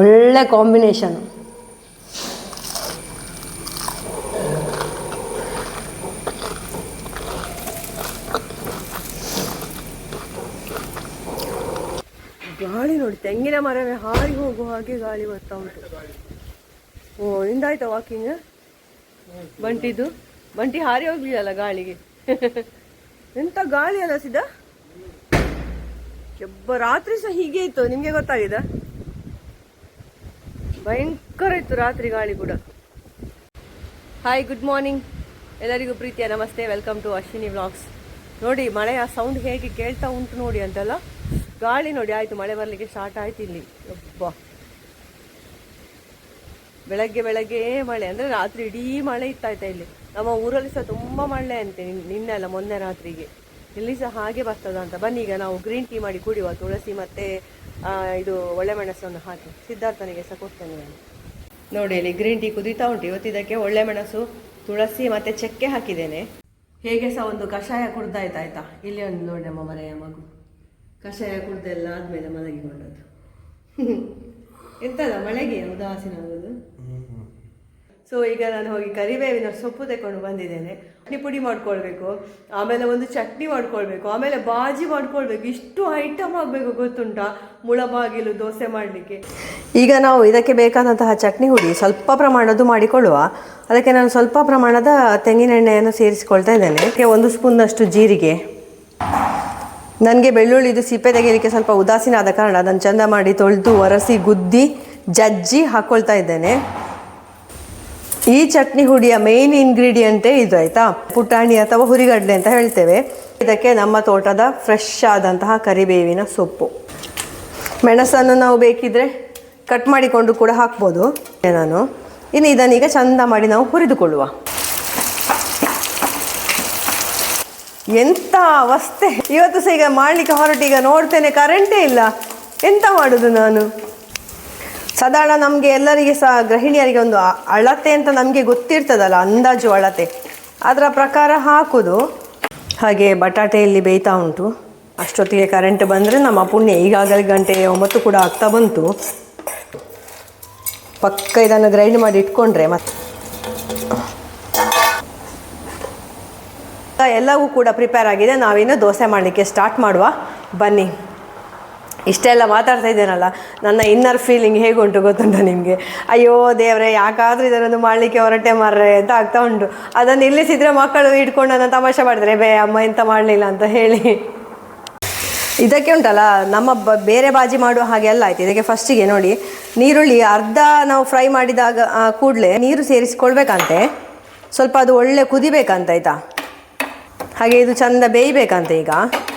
ಒಳ್ಳೆ ಕಾಂಬಿನೇಷನ್. ಗಾಳಿ ನೋಡಿ, ತೆಂಗಿನ ಮರವೇ ಹಾರಿ ಹೋಗುವ ಹಾಗೆ ಗಾಳಿ ಬರ್ತಾ ಉಂಟು. ಓ, ನಿಂದಾಯ್ತಾ ವಾಕಿಂಗ್ ಬಂಟಿದು? ಬಂಟಿ ಹಾರಿ ಹೋಗ್ಲಿಲ್ಲ ಗಾಳಿಗೆ? ಎಂತ ಗಾಳಿ ಅಲ್ಲ ಕೆಬ್ಬ ರಾತ್ರಿ ಸಹ ಹೀಗೆ ಇತ್ತು, ನಿಮ್ಗೆ ಗೊತ್ತಾಗಿದೆ ಭಯಂಕರ ಇತ್ತು ರಾತ್ರಿ ಗಾಳಿ ಕೂಡ. ಹಾಯ್ ಗುಡ್ ಮಾರ್ನಿಂಗ್ ಎಲ್ಲರಿಗೂ ಪ್ರೀತಿಯ ನಮಸ್ತೆ. ವೆಲ್ಕಮ್ ಟು ಅಶ್ವಿನಿ ವ್ಲಾಗ್ಸ್ ನೋಡಿ ಮಳೆಯ ಸೌಂಡ್ ಹೇಗೆ ಕೇಳ್ತಾ ಉಂಟು ನೋಡಿ ಅಂತೆಲ್ಲ? ಗಾಳಿ ನೋಡಿ, ಆಯಿತು, ಮಳೆ ಬರಲಿಕ್ಕೆ ಸ್ಟಾರ್ಟ್ ಆಯ್ತು ಇಲ್ಲಿ. ಒಬ್ಬ ಬೆಳಗ್ಗೆ ಬೆಳಗ್ಗೆ ಮಳೆ ಅಂದರೆ ರಾತ್ರಿ ಇಡೀ ಮಳೆ ಇತ್ತಾಯ್ತಾ ಇಲ್ಲಿ. ನಮ್ಮ ಊರಲ್ಲಿ ಸಹ ತುಂಬ ಮಳೆ ಅಂತೆ ನಿನ್- ನಿನ್ನೆಲ್ಲ ಮೊನ್ನೆ ರಾತ್ರಿಗೆ. ಇಲ್ಲಿ ಸಹ ಹಾಗೆ ಬರ್ತದ ಅಂತ. ಬನ್ನಿ ಈಗ ನಾವು ಗ್ರೀನ್ ಟೀ ಮಾಡಿ ಕುಡಿಯುವ ತುಳಸಿ ಮತ್ತೆ ಇದು ಒಳ್ಳೆ ಮೆಣಸನ್ನು ಹಾಕಿ. ಸಿದ್ಧಾರ್ಥನಿಗೆ ಸಹ ಕೊಡ್ತೇನೆ ನಾನು. ನೋಡಿ, ಇಲ್ಲಿ ಗ್ರೀನ್ ಟೀ ಕುದೀತಾ ಉಂಟು. ಇವತ್ತು ಇದಕ್ಕೆ ಒಳ್ಳೆ ಮೆಣಸು ತುಳಸಿ ಮತ್ತೆ ಚಕ್ಕೆ ಹಾಕಿದ್ದೇನೆ. ಹೇಗೆ ಸಹ ಒಂದು ಕಷಾಯ ಕುಡ್ದಾಯ್ತು ಇಲ್ಲಿ ಒಂದು ನೋಡಿ ನಮ್ಮ ಮನೆಯ ಮಗು. ಕಷಾಯ ಕುಡ್ದೆಲ್ಲ ಆದ್ಮೇಲೆ ಮಲಗಿಕೊಂಡದ್ದು. ಎಂತದ ಮಳೆಗೆ ಉದಾಸೀನ ಆಗೋದು ಸೊ ಈಗ ನಾನು ಹೋಗಿ ಕರಿಬೇವಿನ ಸೊಪ್ಪು ತೆಕೊಂಡು ಬಂದಿದ್ದೇನೆ. ಚಟ್ನಿ ಪುಡಿ ಮಾಡ್ಕೊಳ್ಬೇಕು. ಆಮೇಲೆ ಒಂದು ಚಟ್ನಿ ಮಾಡ್ಕೊಳ್ಬೇಕು. ಆಮೇಲೆ ಬಾಜಿ ಮಾಡ್ಕೊಳ್ಬೇಕು. ಇಷ್ಟು ಐಟಮ್ ಆಗಬೇಕು ಗೊತ್ತುಂಟಾ? ಮುಳಬಾಗಿಲು ದೋಸೆ ಮಾಡಲಿಕ್ಕೆ. ಈಗ ನಾವು ಇದಕ್ಕೆ ಬೇಕಾದಂತಹ ಚಟ್ನಿ ಹುಡಿ ಸ್ವಲ್ಪ ಪ್ರಮಾಣದ್ದು ಮಾಡಿಕೊಳ್ಳುವ. ಅದಕ್ಕೆ ನಾನು ಸ್ವಲ್ಪ ಪ್ರಮಾಣದ ತೆಂಗಿನೆಣ್ಣೆಯನ್ನು ಸೇರಿಸಿಕೊಳ್ತಾ ಇದ್ದೇನೆ. ಅದಕ್ಕೆ ಒಂದು ಸ್ಪೂನ್ನಷ್ಟು ಜೀರಿಗೆ. ನನಗೆ ಬೆಳ್ಳುಳ್ಳಿದು ಸಿಪ್ಪೆ ತೆಗೆಯಲಿಕ್ಕೆ ಸ್ವಲ್ಪ ಉದಾಸೀನ ಆದ ಕಾರಣ ಅದನ್ನು ಚಂದ ಮಾಡಿ ತೊಳೆದು ಒರೆಸಿ ಗುದ್ದಿ ಜಜ್ಜಿ ಹಾಕ್ಕೊಳ್ತಾ ಇದ್ದೇನೆ. ಈ ಚಟ್ನಿ ಹುಡಿಯ ಮೇನ್ ಇಂಗ್ರೀಡಿಯೆಂಟೇ ಇದು ಆಯಿತಾ? ಪುಟಾಣಿ ಅಥವಾ ಹುರಿಗಡ್ಲೆ ಅಂತ ಹೇಳ್ತೇವೆ. ಇದಕ್ಕೆ ನಮ್ಮ ತೋಟದ ಫ್ರೆಶ್ ಆದಂತಹ ಕರಿಬೇವಿನ ಸೊಪ್ಪು. ಮೆಣಸನ್ನು ನಾವು ಬೇಕಿದ್ರೆ ಕಟ್ ಮಾಡಿಕೊಂಡು ಕೂಡ ಹಾಕ್ಬೋದು. ನಾನು. ಇನ್ನು ಇದನ್ನೀಗ ಚಂದ ಮಾಡಿ ನಾವು ಹುರಿದುಕೊಳ್ಳುವ. ಎಂಥ ಅವಸ್ಥೆ. ಇವತ್ತು ಸಹ ಈಗ ಮಾಡ್ಲಿಕ್ಕೆ ಹೊರಟೀಗ ನೋಡ್ತೇನೆ ಕರೆಂಟೇ ಇಲ್ಲ. ಎಂತ ಮಾಡೋದು ನಾನು? ಸಾಧಾರಣ ನಮಗೆ ಎಲ್ಲರಿಗೆ ಸಹ ಗೃಹಿಣಿಯರಿಗೆ ಒಂದು ಅಳತೆ ಅಂತ ನಮಗೆ ಗೊತ್ತಿರ್ತದಲ್ಲ, ಅಂದಾಜು ಅಳತೆ. ಅದರ ಪ್ರಕಾರ ಹಾಕುದು. ಹಾಗೆ ಬಟಾಟೆ ಇಲ್ಲಿ ಬೇಯ್ತಾ ಉಂಟು. ಅಷ್ಟೊತ್ತಿಗೆ ಕರೆಂಟ್ ಬಂದರೆ ನಮ್ಮ ಪುಣ್ಯ ಈಗಾಗಲೇ ಗಂಟೆ ಒಂಬತ್ತು ಕೂಡ ಆಗ್ತಾ ಬಂತು. ಪಕ್ಕ ಇದನ್ನು ಗ್ರೈಂಡ್ ಮಾಡಿ ಇಟ್ಕೊಂಡ್ರೆ ಮತ್ತೆ. ಎಲ್ಲವೂ ಕೂಡ ಪ್ರಿಪೇರ್ ಆಗಿದೆ. ನಾವಿನ್ನು ದೋಸೆ ಮಾಡಲಿಕ್ಕೆ ಸ್ಟಾರ್ಟ್ ಮಾಡುವ. ಬನ್ನಿ. ಇಷ್ಟೆಲ್ಲ ಮಾತಾಡ್ತಾ ಇದ್ದೇನಲ್ಲ, ನನ್ನ ಇನ್ನರ್ ಫೀಲಿಂಗ್ ಹೇಗೆ ಉಂಟು ಗೊತ್ತುಂಟ ನಿಮಗೆ? ಅಯ್ಯೋ ದೇವ್ರೆ, ಯಾಕಾದರೂ ಇದನ್ನೊಂದು ಮಾಡಲಿಕ್ಕೆ ಹೊರಟೆ ಮಾರ್ರೆ ಅಂತ ಆಗ್ತಾ ಉಂಟು. ಅದನ್ನು ನಿಲ್ಲಿಸಿದ್ರೆ ಮಕ್ಕಳು ಇಟ್ಕೊಂಡು ನನ್ನ ತಮಾಷೆ ಮಾಡಿದ್ರೆ, ಬೇ, ಅಮ್ಮ ಎಂತ ಮಾಡಲಿಲ್ಲ ಅಂತ ಹೇಳಿ. ಇದಕ್ಕೆ ಉಂಟಲ್ಲ, ನಮ್ಮ ಬ, ಬೇರೆ ಬಾಜಿ ಮಾಡುವ ಹಾಗೆ ಎಲ್ಲ ಆಯ್ತು. ಇದಕ್ಕೆ ಫಸ್ಟಿಗೆ ನೋಡಿ, ನೀರುಳ್ಳಿ ಅರ್ಧ ನಾವು ಫ್ರೈ ಮಾಡಿದಾಗ ಕೂಡಲೇ ನೀರು ಸೇರಿಸಿಕೊಳ್ಬೇಕಂತೆ. ಸ್ವಲ್ಪ ಅದು ಒಳ್ಳೆ ಕುದಿಬೇಕಂತ ಆಯ್ತಾ? ಹಾಗೆ ಇದು ಚಂದ ಬೇಯಬೇಕಂತೆ ಈಗ.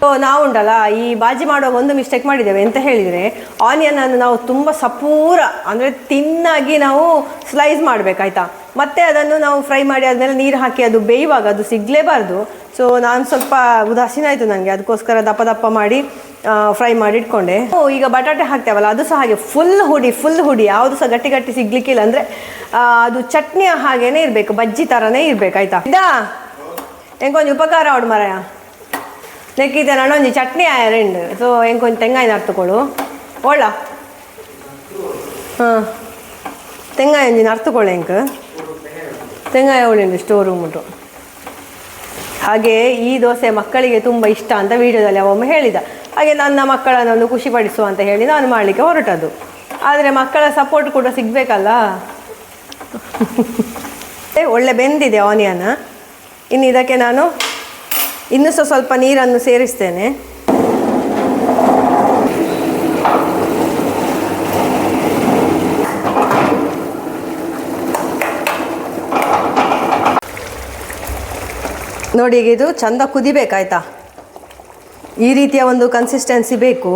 ಸೊ ನಾವು ಉಂಟಲ್ಲ ಈ ಬಾಜಿ ಮಾಡುವಾಗ ಒಂದು ಮಿಸ್ಟೇಕ್ ಮಾಡಿದ್ದೇವೆ ಅಂತ ಹೇಳಿದರೆ ಆನಿಯನ್ ಅನ್ನು ನಾವು ತುಂಬ ಸಪೂರ, ಅಂದರೆ ತಿನ್ನಾಗಿ ನಾವು ಸ್ಲೈಸ್ ಮಾಡಬೇಕಾಯ್ತಾ ಮತ್ತೆ ಅದನ್ನು ನಾವು ಫ್ರೈ ಮಾಡಿ ಆದಮೇಲೆ ನೀರು ಹಾಕಿ ಅದು ಬೇಯುವಾಗ ಅದು ಸಿಗಲೇಬಾರ್ದು. ಸೊ ನಾನು ಸ್ವಲ್ಪ ಉದಾಸೀನ ಆಯಿತು ನನಗೆ ಅದಕ್ಕೋಸ್ಕರ ದಪ್ಪ ದಪ್ಪ ಮಾಡಿ ಫ್ರೈ ಮಾಡಿ ಇಟ್ಕೊಂಡೆ. ಈಗ ಬಟಾಟೆ ಹಾಕ್ತೇವಲ್ಲ, ಅದು ಸಹ ಹಾಗೆ ಫುಲ್ ಹುಡಿ ಫುಲ್ ಹುಡಿ, ಯಾವುದು ಸಹ ಗಟ್ಟಿ ಗಟ್ಟಿ ಸಿಗ್ಲಿಕ್ಕಿಲ್ಲ ಅಂದರೆ ಅದು ಚಟ್ನಿಯ ಹಾಗೇನೆ ಇರಬೇಕು, ಬಜ್ಜಿ ಥರನೇ ಇರಬೇಕಾಯ್ತಾ ಇದಾ? ಹೆಂಗೊಂದು ಉಪಕಾರ ಆಡು ಮರಯ. ನೆಕ್ಕಿದ್ದೆ ನನ್ನೊಂದು ಚಟ್ನಿ ಆಯ ರೆಂಡು ಸೊ ಎಂಕೊಂಚು ತೆಂಗಾಯಿ ನರ್ತುಕೊಳು ಒಳ್ಳ? ಹಾಂ. ತೆಂಗಾಯಿ ಒಂಜಿ ನರ್ತುಕೊಳ್ಳು ಎಂಕ್ ತೆಂಗಾಯಿ ಅವಳಿಂಡು ಸ್ಟೋರ್ ರೂಮುಟು ಹಾಗೆ ಈ ದೋಸೆ ಮಕ್ಕಳಿಗೆ ತುಂಬ ಇಷ್ಟ ಅಂತ ವಿಡಿಯೋದಲ್ಲಿ ಅವೊಮ್ಮೆ ಹೇಳಿದ. ಹಾಗೆ ನನ್ನ ಮಕ್ಕಳನ್ನೊಂದು ಖುಷಿಪಡಿಸುವ ಅಂತ ಹೇಳಿ ನಾನು ಮಾಡಲಿಕ್ಕೆ ಹೊರಟದ್ದು. ಆದರೆ ಮಕ್ಕಳ ಸಪೋರ್ಟ್ ಕೂಡ ಸಿಗಬೇಕಲ್ಲ? ಒಳ್ಳೆ ಬೆಂದಿದೆ ಆನಿಯನ್ ಇನ್ನು ಇದಕ್ಕೆ ನಾನು ಇನ್ನೂ ಸಹ ಸ್ವಲ್ಪ ನೀರನ್ನು ಸೇರಿಸ್ತೇನೆ. ನೋಡಿ, ಈಗ ಇದು ಚಂದ ಕುದಿಬೇಕಾಯ್ತಾ? ಈ ರೀತಿಯ ಒಂದು ಕನ್ಸಿಸ್ಟೆನ್ಸಿ ಬೇಕು.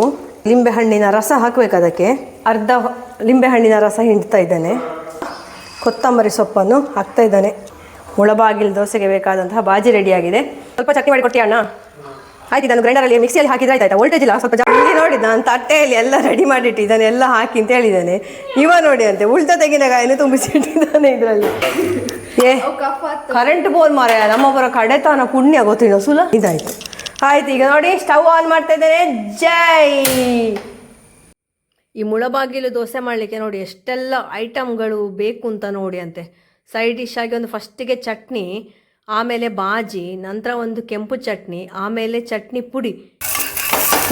ಲಿಂಬೆಹಣ್ಣಿನ ರಸ ಹಾಕಬೇಕು ಅದಕ್ಕೆ. ಅರ್ಧ ಲಿಂಬೆಹಣ್ಣಿನ ರಸ ಹಿಂಡ್ತಾ ಇದ್ದೇನೆ. ಕೊತ್ತಂಬರಿ ಸೊಪ್ಪನ್ನು ಹಾಕ್ತಾ ಇದ್ದಾನೆ. ಮುಳಬಾಗಿಲು ದೋಸೆಗೆ ಬೇಕಾದಂತಹ ಬಾಜಿ ರೆಡಿಯಾಗಿದೆ. ಸ್ವಲ್ಪ ಚಟ್ನಿ ಮಾಡಿ ಕೊಟ್ಟಿ ಅಣ್ಣ? ಆಯ್ತು ನಾನು ಗ್ರೈಂಡರಲ್ಲಿ ಮಿಕ್ಸಿಯಲ್ಲಿ ಹಾಕಿದ್ರೆ ಆಯ್ತಾಯ್ತಾ? ವೋಲ್ಟೇಜ್ ಇಲ್ಲ, ಸ್ವಲ್ಪ ಜಾಸ್ತಿ. ನೋಡಿ, ನಾನು ತಟ್ಟೆಯಲ್ಲಿ ಎಲ್ಲ ರೆಡಿ ಮಾಡಿಟ್ಟಿದ್ದಾನೆ ಎಲ್ಲ ಹಾಕಿ ಅಂತ ಹೇಳಿದ್ದಾನೆ. ಇವ ನೋಡಿ ಅಂತೆ ಉಳ್ದ ತೆಂಗಿನಕಾಯಿನ ತುಂಬಿಸಿಟ್ಟಿದ್ದಾನೆ ಇದರಲ್ಲಿ. ಏ ಕರೆಂಟ್ ಬೋಲ್ ಮಾರ ನಮ್ಮೊಬ್ಬರ ಕಡೆತನ ಪುಣ್ಯ ಗೊತ್ತಿಲ್ಲ ಸುಲ. ಇದಾಯ್ತು. ಆಯ್ತು, ಈಗ ನೋಡಿ ಸ್ಟವ್ ಆನ್ ಮಾಡ್ತಾ ಇದ್ದೇನೆ. ಜೈ! ಈ ಮುಳಬಾಗಿಲು ದೋಸೆ ಮಾಡಲಿಕ್ಕೆ ನೋಡಿ, ಎಷ್ಟೆಲ್ಲ ಐಟಮ್ಗಳು ಬೇಕು ಅಂತ ನೋಡಿ ಅಂತೆ. ಸೈಡ್ ಡಿಶ್ ಆಗಿ ಒಂದು ಫಸ್ಟಿಗೆ ಚಟ್ನಿ, ಆಮೇಲೆ ಬಾಜಿ, ನಂತರ ಒಂದು ಕೆಂಪು ಚಟ್ನಿ, ಆಮೇಲೆ ಚಟ್ನಿ ಪುಡಿ.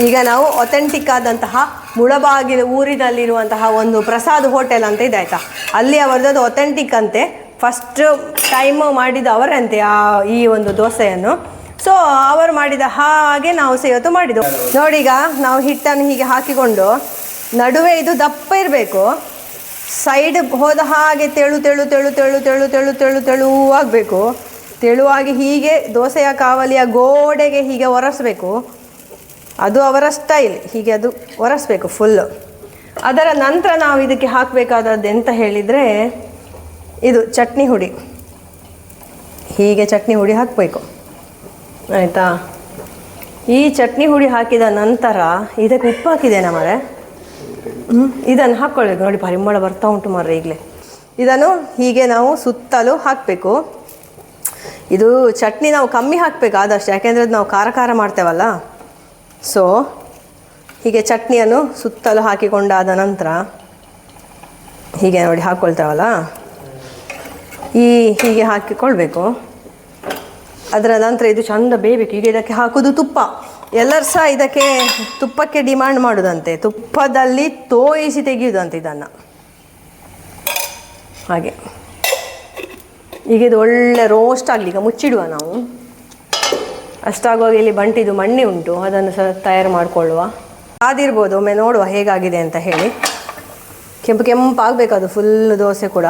ಈಗ ನಾವು ಒಥೆಂಟಿಕ್ ಆದಂತಹ ಮುಳಬಾಗಿಲು ಊರಿನಲ್ಲಿರುವಂತಹ ಒಂದು ಪ್ರಸಾದ್ ಹೋಟೆಲ್ ಅಂತ ಇದೆ ಆಯ್ತಾ? ಅಲ್ಲಿ ಅವರದ್ದು ಒಥೆಂಟಿಕ್ ಅಂತೆ. ಫಸ್ಟ್ ಟೈಮ್ ಮಾಡಿದ ಅವರಂತೆ ಆ, ಈ ಒಂದು ದೋಸೆಯನ್ನು. ಸೊ ಅವರು ಮಾಡಿದ ಹಾಗೆ ನಾವು ಸೇವತ್ತು ಇವತ್ತು ಮಾಡಿದ್ದು ನೋಡಿ ಈಗ ನಾವು ಹಿಟ್ಟನ್ನು ಹೀಗೆ ಹಾಕಿಕೊಂಡು ನಡುವೆ ಇದು ದಪ್ಪ ಇರಬೇಕು. ಸೈಡ್ ಹೋದ ಹಾಗೆ ತೆಳು ತೆಳು ತೆಳು ತೆಳು ತೆಳು ತೆಳು ತೆಳು ತೆಳುವಾಗಬೇಕು ತೆಳುವಾಗಿ ಹೀಗೆ ದೋಸೆಯ ಕಾವಲಿಯ ಗೋಡೆಗೆ ಹೀಗೆ ಒರೆಸ್ಬೇಕು. ಅದು ಅವರ ಸ್ಟೈಲ್ ಹೀಗೆ ಅದು ಒರೆಸ್ಬೇಕು ಫುಲ್ಲು ಅದರ ನಂತರ ನಾವು ಇದಕ್ಕೆ ಹಾಕಬೇಕಾದದ್ದು ಎಂತ ಹೇಳಿದರೆ, ಇದು ಚಟ್ನಿ ಹುಡಿ. ಹೀಗೆ ಚಟ್ನಿ ಹುಡಿ ಹಾಕಬೇಕು. ಆಯಿತಾ? ಈ ಚಟ್ನಿ ಹುಡಿ ಹಾಕಿದ ನಂತರ ಇದಕ್ಕೆ ಉಪ್ಪು ಹಾಕಿದೆ ಮರೆ ಇದನ್ನು ಹಾಕ್ಕೊಳ್ಬೇಕು ನೋಡಿ, ಪರಿಮಳ ಬರ್ತಾ ಉಂಟು ಮಾರ್ರೆ ಈಗಲೇ. ಇದನ್ನು ಹೀಗೆ ನಾವು ಸುತ್ತಲೂ ಹಾಕಬೇಕು. ಇದು ಚಟ್ನಿ ನಾವು ಕಮ್ಮಿ ಹಾಕಬೇಕು ಆದಷ್ಟು, ಯಾಕೆಂದರೆ ಅದು ನಾವು ಖಾರ ಖಾರ ಮಾಡ್ತೇವಲ್ಲ. ಸೊ ಹೀಗೆ ಚಟ್ನಿಯನ್ನು ಸುತ್ತಲೂ ಹಾಕಿಕೊಂಡಾದ ನಂತರ, ಹೀಗೆ ನೋಡಿ ಹಾಕ್ಕೊಳ್ತೇವಲ್ಲ ಈ ಹೀಗೆ ಹಾಕಿಕೊಳ್ಬೇಕು. ಅದರ ನಂತರ ಇದು ಚಂದ ಬೇಯಬೇಕು. ಈಗ ಇದಕ್ಕೆ ಹಾಕೋದು ತುಪ್ಪ. ಎಲ್ಲರೂ ಸಹ ಇದಕ್ಕೆ ತುಪ್ಪಕ್ಕೆ ಡಿಮಾಂಡ್ ಮಾಡೋದಂತೆ. ತುಪ್ಪದಲ್ಲಿ ತೋಯಿಸಿ ತೆಗೆಯುವುದಂತೆ ಇದನ್ನು. ಹಾಗೆ. ಈಗ ಇದು ಒಳ್ಳೆ ರೋಸ್ಟ್ ಆಗಲಿ, ಈಗ ಮುಚ್ಚಿಡುವ ನಾವು. ಅಷ್ಟಾಗುವಾಗ ಇಲ್ಲಿ ಬಂಟಿದು ಮಣ್ಣೆ ಉಂಟು, ಅದನ್ನು ಸಹ ತಯಾರು ಮಾಡಿಕೊಳ್ಳುವ. ಆದಿರ್ಬೋದು, ಒಮ್ಮೆ ನೋಡುವ ಹೇಗಾಗಿದೆ ಅಂತ ಹೇಳಿ. ಕೆಂಪು ಕೆಂಪಾಗಬೇಕು ಅದು ಫುಲ್ ದೋಸೆ ಕೂಡ.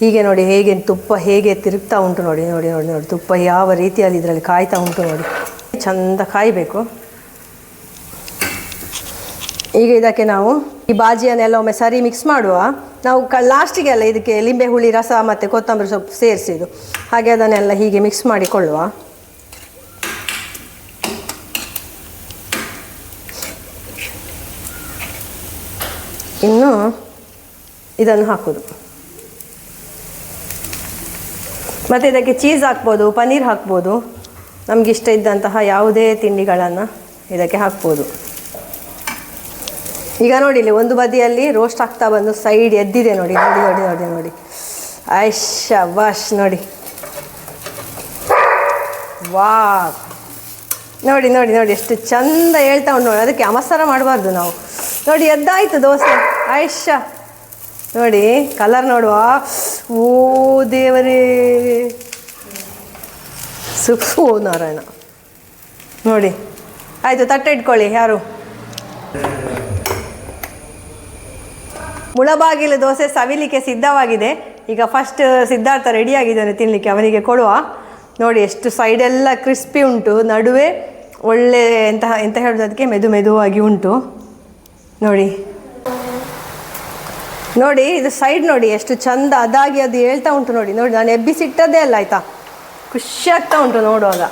ಹೀಗೆ ನೋಡಿ, ಹೇಗೆ ತುಪ್ಪ ಹೇಗೆ ತಿರುಗ್ತಾ ಉಂಟು ನೋಡಿ ನೋಡಿ ನೋಡಿ ನೋಡಿ. ತುಪ್ಪ ಯಾವ ರೀತಿಯಲ್ಲಿ ಇದರಲ್ಲಿ ಕಾಯ್ತಾ ಉಂಟು ನೋಡಿ. ಚಂದ ಕಾಯಬೇಕು. ಈಗ ಇದಕ್ಕೆ ನಾವು ಈ ಬಾಜಿಯನ್ನೆಲ್ಲ ಒಮ್ಮೆ ಸರಿ ಮಿಕ್ಸ್ ಮಾಡುವ. ನಾವು ಕ ಲಾಸ್ಟಿಗೆಲ್ಲ ಇದಕ್ಕೆ ಲಿಂಬೆ ಹುಳಿ, ರಸ ಮತ್ತು ಕೊತ್ತಂಬರಿ ಸೊಪ್ಪು ಸೇರಿಸಿದ್ದು ಹಾಗೆ ಅದನ್ನೆಲ್ಲ ಹೀಗೆ ಮಿಕ್ಸ್ ಮಾಡಿಕೊಳ್ಳುವ. ಇನ್ನು ಇದನ್ನು ಹಾಕೋದು. ಮತ್ತು ಇದಕ್ಕೆ ಚೀಸ್ ಹಾಕ್ಬೋದು, ಪನ್ನೀರ್ ಹಾಕ್ಬೋದು. ನಮ್ಗೆ ಇಷ್ಟ ಇದ್ದಂತಹ ಯಾವುದೇ ತಿಂಡಿಗಳನ್ನು ಇದಕ್ಕೆ ಹಾಕ್ಬೋದು. ಈಗ ನೋಡಿ ಇಲ್ಲಿ ಒಂದು ಬದಿಯಲ್ಲಿ ರೋಸ್ಟ್ ಆಗ್ತಾ ಬಂದು ಸೈಡ್ ಎದ್ದಿದೆ ನೋಡಿ ನೋಡಿ ನೋಡಿ ನೋಡಿ ನೋಡಿ. ಐಶ ವಾಶ್ ನೋಡಿ. ವಾ ನೋಡಿ ನೋಡಿ ನೋಡಿ, ಎಷ್ಟು ಚಂದ ಹೇಳ್ತಾ ಉಂಟು ನೋಡಿ, ಅದಕ್ಕೆ ಅಮಸರ ಮಾಡಬಾರ್ದು ನಾವು. ನೋಡಿ, ಎದ್ದಾಯ್ತು ದೋಸೆ. ಐಶ್ ನೋಡಿ ಕಲರ್ ನೋಡುವ. ಓ ದೇವರೇ. ಓ, ನಾರಾಯಣ. ನೋಡಿ. ಆಯಿತು, ತಟ್ಟೆ ಇಟ್ಕೊಳ್ಳಿ, ಯಾರು? ಮುಳಬಾಗಿಲು ದೋಸೆ ಸವಿಲಿಕ್ಕೆ ಸಿದ್ಧವಾಗಿದೆ. ಈಗ ಫಸ್ಟ್ ಸಿದ್ಧಾರ್ಥ ರೆಡಿಯಾಗಿದ್ದಾನೆ ತಿನ್ನಲಿಕ್ಕೆ ಅವನಿಗೆ ಕೊಡುವ. ನೋಡಿ, ಎಷ್ಟು ಸೈಡೆಲ್ಲ ಕ್ರಿಸ್ಪಿ ಉಂಟು. ನಡುವೆ ಒಳ್ಳೆ ಎಂತಹ, ಎಂತ ಹೇಳೋದು ಅದಕ್ಕೆ? ಮೆದು ಮೆದುವಾಗಿ ಉಂಟು. ನೋಡಿ. ನೋಡಿ, ಇದು ಸೈಡ್ ನೋಡಿ, ಎಷ್ಟು ಚಂದ, ಅದಾಗಿ ಅದು ಹೇಳ್ತಾ ಉಂಟು ನೋಡಿ. ನೋಡಿ, ನಾನು ಎಬ್ಬಿಸಿಟ್ಟದ್ದೇ ಅಲ್ಲ, ಆಯ್ತಾ? ಖುಷಿ ಆಗ್ತಾ ಉಂಟು ನೋಡುವಾಗ.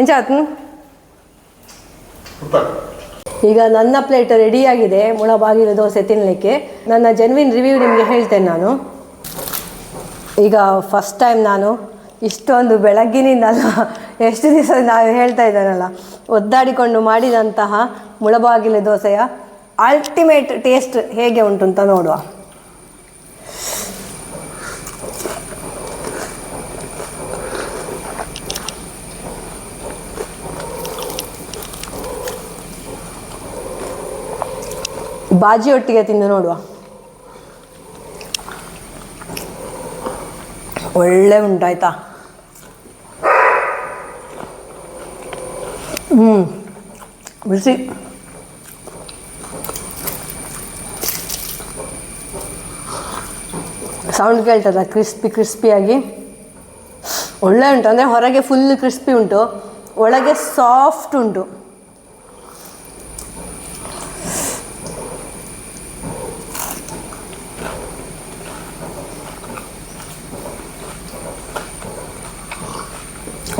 ಎಂಚಾತ್ ಈಗ ನನ್ನ ಪ್ಲೇಟ್ ರೆಡಿಯಾಗಿದೆ ಮುಳಬಾಗಿಲು ದೋಸೆ ತಿನ್ನಲಿಕ್ಕೆ ನನ್ನ ಜೆನ್ವಿನ್ ರಿವ್ಯೂ ನಿಮಗೆ ಹೇಳ್ತೇನೆ ನಾನು. ಈಗ ಫಸ್ಟ್ ಟೈಮ್ ನಾನು ಇಷ್ಟೊಂದು ಬೆಳಗ್ಗಿನಿಂದಲ್ಲ ಎಷ್ಟು ದಿವಸ ನಾವು ಹೇಳ್ತಾ ಇದ್ದಾನಲ್ಲ, ಒದ್ದಾಡಿಕೊಂಡು ಮಾಡಿದಂತಹ ಮುಳಬಾಗಿಲು ದೋಸೆಯ ಅಲ್ಟಿಮೇಟ್ ಟೇಸ್ಟ್ ಹೇಗೆ ಉಂಟು ಅಂತ ನೋಡುವ. ಬಾಜಿ ಒಟ್ಟಿಗೆ ತಿಂದು ನೋಡುವ. ಒಳ್ಳೆ ಉಂಟಾಯ್ತಾ ಹ್ಞೂ ಬಿಸಿ ಸೌಂಡ್ ಕೇಳ್ತದ ಕ್ರಿಸ್ಪಿ ಕ್ರಿಸ್ಪಿಯಾಗಿ ಒಳ್ಳೆ ಉಂಟು, ಅಂದರೆ ಹೊರಗೆ ಫುಲ್ ಕ್ರಿಸ್ಪಿ ಉಂಟು, ಒಳಗೆ ಸಾಫ್ಟ್ ಉಂಟು.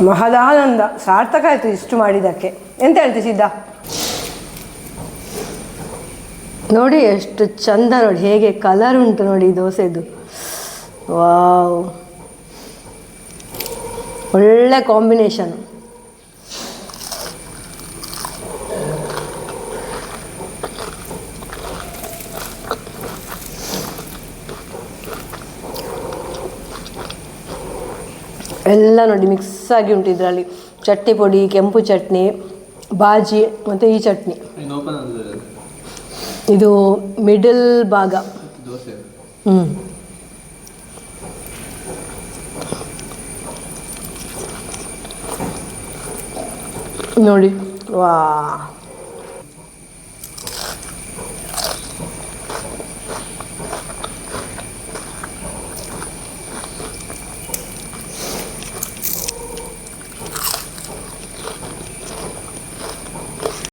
ಮಹದಾನಂದ, ಸಾರ್ಥಕ ಆಯಿತು ಇಷ್ಟು ಮಾಡಿದ್ದಕ್ಕೆ. ಎಂತ ಹೇಳ್ತೀವಿ ಸಿದ್ಧ? ನೋಡಿ, ಎಷ್ಟು ಚಂದ ನೋಡಿ, ಹೇಗೆ ಕಲರ್ ಉಂಟು ನೋಡಿ ದೋಸೆದು. ವಾವ್. ಒಳ್ಳೆ ಕಾಂಬಿನೇಷನ್. ಎಲ್ಲ ನೋಡಿ ಮಿಕ್ಸ್ ಆಗಿ ಉಂಟು ಇದರಲ್ಲಿ. ಚಟ್ನಿ ಪುಡಿ ಕೆಂಪು ಚಟ್ನಿ ಬಾಜಿ ಮತ್ತು ಈ ಚಟ್ನಿ. ಇದು ಮಿಡಲ್ ಭಾಗ. ಹ್ಞೂ ನೋಡಿ. ವಾ